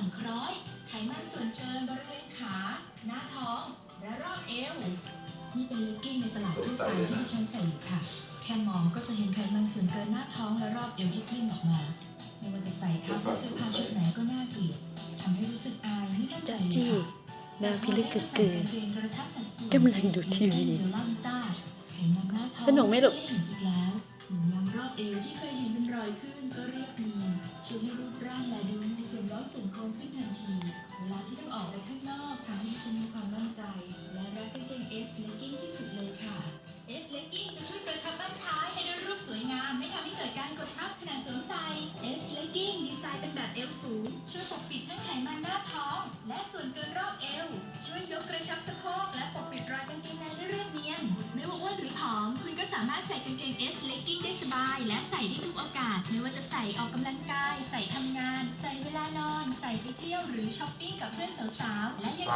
ย่อนคล้อย ไขมันส่วนเกินบริเวณขา หน้าท้อง และรอบเอว นี่เป็นเลกกิ้งในตลาดทั่วไปที่ดิฉันใส่อยู่ค่ะ แค่มองก็จะเห็นไขมันส่วนเกินหน้าท้องและรอบเอวที่กลิ้งออกมา ไม่ว่าจะใส่ทับเสื้อผ้าชุดไหนก็น่าเกลียดทำให้รู้สึกอายไม่มั่นใจจ้าเลยจี้ค่ะหนาพิลึกกึกกือกำลังดูทีวีสนุกไหมลูกอีกแล้วถุงยางรอบเอวที่เคยเห็นเป็นรอยขึ้นก็เรียบเนียนช่วยให้รูปร่างและดูามารถใส่กางเกง S legging ได้สบาย และใส่ได้ทุกโอกาส ไม่ว่าจะใส่ออกกำลังกาย ใส่ทำงาน ใส่เวลานอน ใส่ไปเที่ยวหรือช้อปปิ้งกับเพื่อนสาวๆและยัง